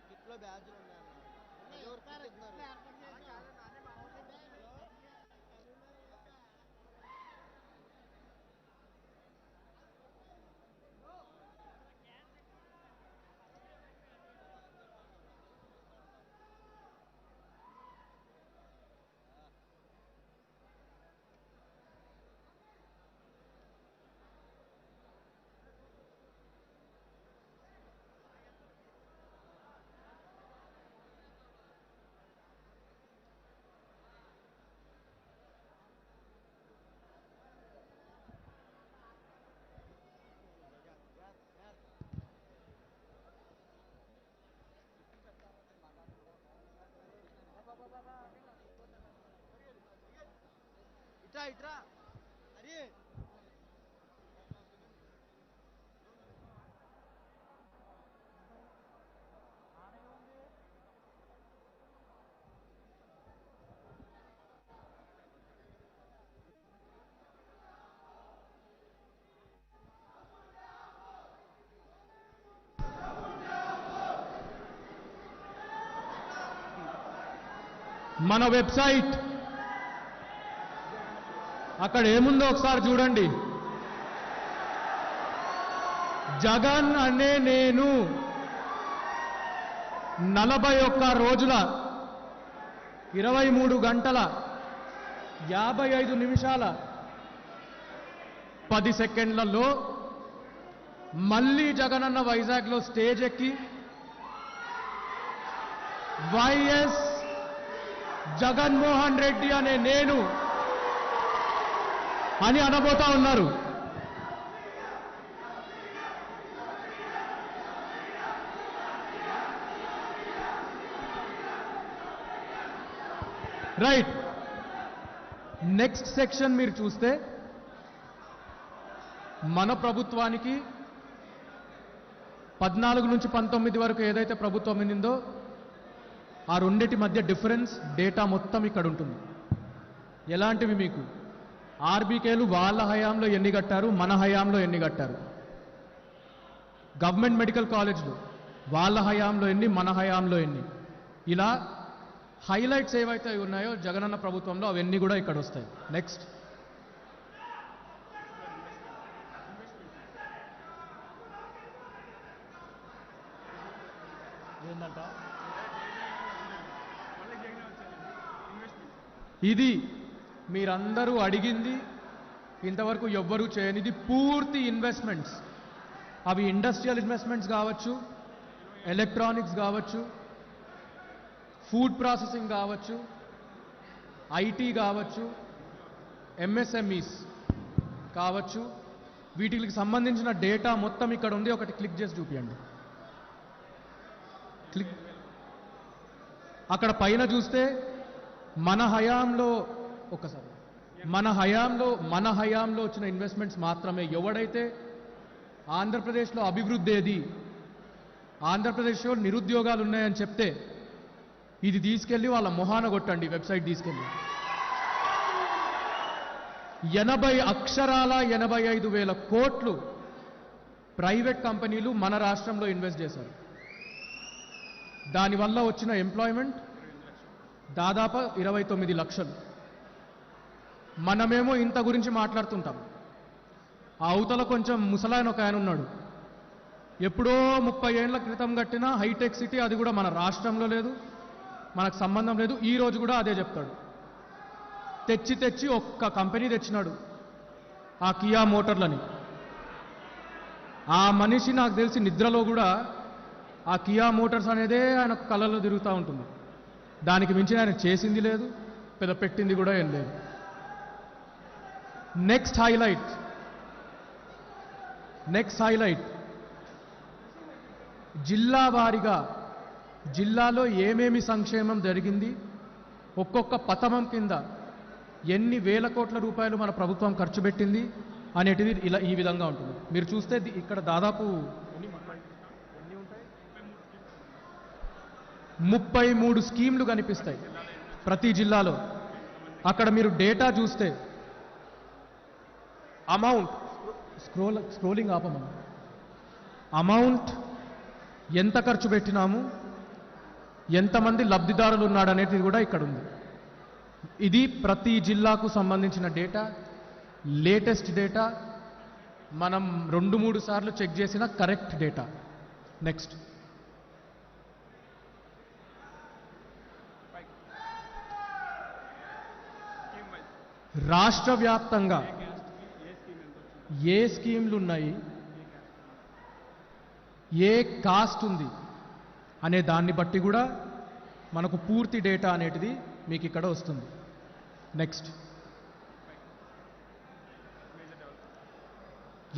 కిట్లో బ్యాచ్లు ఉన్నాయన్న ప్రతి ఒక్కరు చెప్తున్నారు. ఇట్రా ఇట్రా అరే మన వెబ్సైట్ అక్కడ ఏముందో ఒకసారి చూడండి. జగన్ అనే నేను నలభై ఒక్క రోజుల ఇరవై మూడు గంటల యాభై ఐదు నిమిషాల పది సెకండ్లలో మళ్ళీ జగనన్న వైజాగ్లో స్టేజ్ ఎక్కి వైఎస్ జగన్మోహన్ రెడ్డి అనే నేను అని అనబోతా ఉన్నారు. రైట్ నెక్స్ట్ సెక్షన్ మీరు చూస్తే మన ప్రభుత్వానికి పద్నాలుగు నుంచి పంతొమ్మిది వరకు ఏదైతే ప్రభుత్వం ఉండిందో ఆ రెండిటి మధ్య డిఫరెన్స్ డేటా మొత్తం ఇక్కడ ఉంటుంది ఎలాంటివి మీకు? ఆర్బీకేలు వాళ్ళ హయాంలో ఎన్ని కట్టారు? మన హయాంలో ఎన్ని కట్టారు? గవర్నమెంట్ మెడికల్ కాలేజ్లు వాళ్ళ హయాంలో ఎన్ని? మన హయాంలో ఎన్ని? ఇలా హైలైట్స్ ఏవైతే ఉన్నాయో జగనన్న ప్రభుత్వంలో అవన్నీ కూడా ఇక్కడ వస్తాయి. నెక్స్ట్ ఇది మీరందరూ అడిగింది ఇంతవరకు ఎవ్వరూ చేయనిది పూర్తి ఇన్వెస్ట్మెంట్స్ అవి ఇండస్ట్రియల్ ఇన్వెస్ట్మెంట్స్ కావచ్చు ఎలక్ట్రానిక్స్ కావచ్చు ఫుడ్ ప్రాసెసింగ్ కావచ్చు ఐటీ కావచ్చు ఎంఎస్ఎంఈస్ కావచ్చు. వీటికి సంబంధించిన డేటా మొత్తం ఇక్కడ ఉంది. ఒకటి క్లిక్ చేసి చూపించండి క్లిక్ అక్కడ పైన చూస్తే మన హయాంలో ఒకసారి మన హయాంలో మన హయాంలో వచ్చిన ఇన్వెస్ట్మెంట్స్ మాత్రమే. ఎవడైతే ఆంధ్రప్రదేశ్లో అభివృద్ధి ఏది ఆంధ్రప్రదేశ్లో నిరుద్యోగాలు ఉన్నాయని చెప్తే ఇది తీసుకెళ్ళి వాళ్ళ మొహాన కొట్టండి వెబ్సైట్ తీసుకెళ్ళి. ఎనభై అక్షరాల ఎనభై ఐదు వేల కోట్లు ప్రైవేట్ కంపెనీలు మన రాష్ట్రంలో ఇన్వెస్ట్ చేశారు. దానివల్ల వచ్చిన ఎంప్లాయ్మెంట్ దాదాపు ఇరవై తొమ్మిది లక్షలు. మనమేమో ఇంత గురించి మాట్లాడుతుంటాం. ఆ అవతల కొంచెం ముసలాయన ఒక ఆయన ఉన్నాడు. ఎప్పుడో ముప్పై ఏళ్ళ క్రితం కట్టిన హైటెక్ సిటీ అది కూడా మన రాష్ట్రంలో లేదు మనకు సంబంధం లేదు. ఈ రోజు కూడా అదే చెప్తాడు. తెచ్చి తెచ్చి ఒక్క కంపెనీ తెచ్చినాడు ఆ కియా మోటార్లని. ఆ మనిషి నాకు తెలిసి నిద్రలో కూడా ఆ కియా మోటార్స్ అనేదే ఆయన కళ్ళలో తిరుగుతూ ఉంటుంది. దానికి మించి ఆయన చేసింది లేదు పెద్ద పెట్టింది కూడా ఏం లేదు. నెక్స్ట్ హైలైట్ నెక్స్ట్ హైలైట్ జిల్లా వారీగా జిల్లాలో ఏమేమి సంక్షేమం జరిగింది? ఒక్కొక్క పథకం కింద ఎన్ని వేల కోట్ల రూపాయలు మన ప్రభుత్వం ఖర్చు పెట్టింది అనేటిది ఇలా ఈ విధంగా ఉంటుంది. మీరు చూస్తే ఇక్కడ దాదాపు ముప్పై మూడు స్కీమ్లు కనిపిస్తాయి ప్రతి జిల్లాలో. అక్కడ మీరు డేటా చూస్తే అమౌంట్ స్క్రోల్ స్క్రోలింగ్ ఆపమను. అమౌంట్ ఎంత ఖర్చు పెట్టినాము? ఎంతమంది లబ్ధిదారులు ఉన్నాడనేది కూడా ఇక్కడ ఉంది ఇది ప్రతి జిల్లాకు సంబంధించిన డేటా. Latest data. మనం రెండు మూడు సార్లు చెక్ చేసిన కరెక్ట్ డేటా. నెక్స్ట్. రాష్ట్ర వ్యాప్తంగా ఏ స్కీమ్లు ఉన్నాయి? ఏ కాస్ట్ ఉంది? అనే దాన్ని బట్టి కూడా మనకు పూర్తి డేటా అనేటిది మీకు ఇక్కడ వస్తుంది. నెక్స్ట్.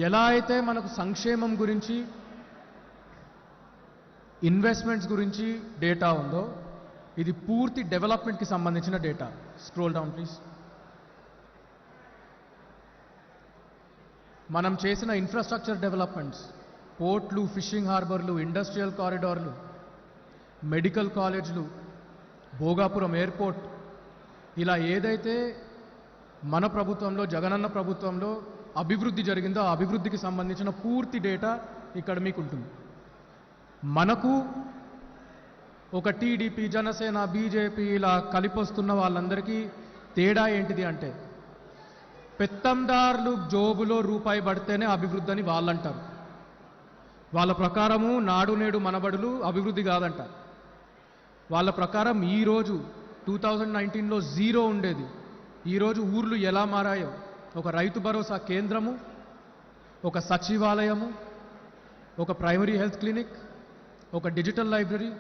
ఎలా అయితే మనకు సంక్షేమం గురించి ఇన్వెస్ట్మెంట్స్ గురించి డేటా ఉందో ఇది పూర్తి డెవలప్మెంట్కి సంబంధించిన డేటా. స్క్రోల్ డౌన్ ప్లీజ్ మనం చేసిన ఇన్ఫ్రాస్ట్రక్చర్ డెవలప్మెంట్స్ పోర్ట్లు ఫిషింగ్ హార్బర్లు ఇండస్ట్రియల్ కారిడార్లు మెడికల్ కాలేజ్లు భోగాపురం ఎయిర్పోర్ట్ ఇలా ఏదైతే మన ప్రభుత్వంలో జగనన్న ప్రభుత్వంలో అభివృద్ధి జరిగిందో ఆ అభివృద్ధికి సంబంధించిన పూర్తి డేటా ఇక్కడ మీకు ఉంటుంది మనకు ఒక టీడీపీ జనసేన బీజేపీ ఇలా కలిపొస్తున్న వాళ్ళందరికీ తేడా ఏంటిది అంటే పెత్తందారులు జోబులో రూపాయి పడితేనే అభివృద్ధి అని వాళ్ళంటారు. వాళ్ళ ప్రకారము నాడు నేడు మనబడులు అభివృద్ధి కాదంట వాళ్ళ ప్రకారం ఈరోజు టూ థౌజండ్ నైన్టీన్లో జీరో ఉండేది. ఈరోజు ఊర్లు ఎలా మారాయో ఒక రైతు భరోసా కేంద్రము ఒక సచివాలయము ఒక ప్రైమరీ హెల్త్ క్లినిక్ ఒక డిజిటల్ లైబ్రరీ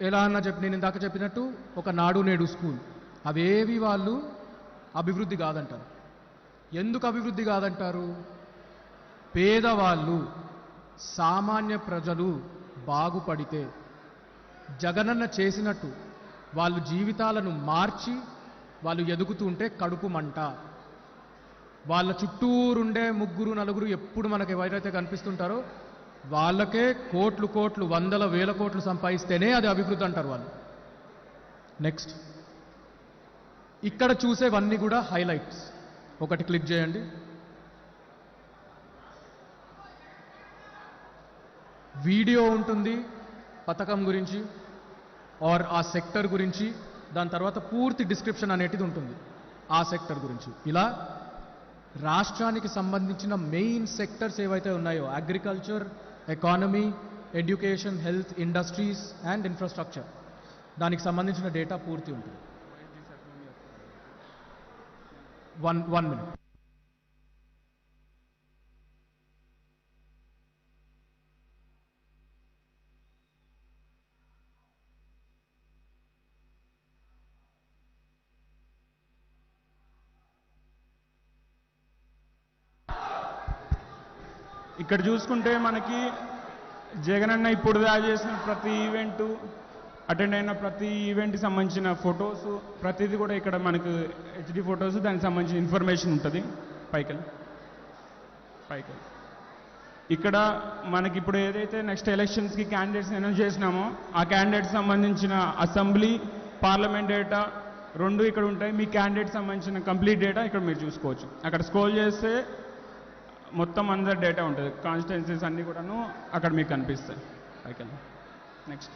ఎలా అన్నా చెప్పి నేను ఇందాక చెప్పినట్టు ఒక నాడు నేడు స్కూల్. అవేవి వాళ్ళు అభివృద్ధి కాదంటారు. ఎందుకు అభివృద్ధి కాదంటారు? పేదవాళ్ళు సామాన్య ప్రజలు బాగుపడితే జగనన్న చేసినట్టు వాళ్ళు జీవితాలను మార్చి వాళ్ళు ఎదుగుతుంటే కడుపు మంట. వాళ్ళ చుట్టూరుండే ముగ్గురు నలుగురు ఎప్పుడు మనకి ఎవరైతే కనిపిస్తుంటారో వాళ్ళకే కోట్లు కోట్లు వందల వేల కోట్లు సంపాదిస్తేనే అది అభివృద్ధి అంటారు వాళ్ళు. నెక్స్ట్ ఇక్కడ చూసేవన్నీ కూడా హైలైట్స్. ఒకటి క్లిక్ చేయండి. వీడియో ఉంటుంది పథకం గురించి ఆర్ ఆ సెక్టర్ గురించి దాని తర్వాత పూర్తి డిస్క్రిప్షన్ అనేటిది ఉంటుంది ఆ సెక్టర్ గురించి. ఇలా రాష్ట్రానికి సంబంధించిన మెయిన్ సెక్టర్స్ ఏవైతే ఉన్నాయో agriculture economy education health industries and infrastructure దానికి సంబంధించిన డేటా పూర్తి ఉంటుంది. వన్ వన్ మినిట్ ఇక్కడ చూసుకుంటే మనకి జగనన్న ఇప్పుడు దాకా చేసిన ప్రతి ఈవెంట్ అటెండ్ అయిన ప్రతి ఈవెంట్కి సంబంధించిన ఫొటోస్ ప్రతిదీ కూడా ఇక్కడ మనకు హెచ్డి ఫొటోస్ దానికి సంబంధించిన ఇన్ఫర్మేషన్ ఉంటుంది. పైకల్ పైకల్ ఇక్కడ మనకి ఇప్పుడు ఏదైతే నెక్స్ట్ ఎలక్షన్స్కి క్యాండిడేట్స్ అనౌన్స్ చేసినామో ఆ క్యాండిడేట్స్ సంబంధించిన అసెంబ్లీ పార్లమెంట్ డేటా రెండు ఇక్కడ ఉంటాయి. మీ క్యాండిడేట్ సంబంధించిన కంప్లీట్ డేటా ఇక్కడ మీరు చూసుకోవచ్చు. అక్కడ స్క్రోల్ చేస్తే మొత్తం అందరి డేటా ఉంటుంది. కాన్స్టిట్యున్సీస్ అన్నీ కూడాను అక్కడ మీకు కనిపిస్తాయి. పైకి నెక్స్ట్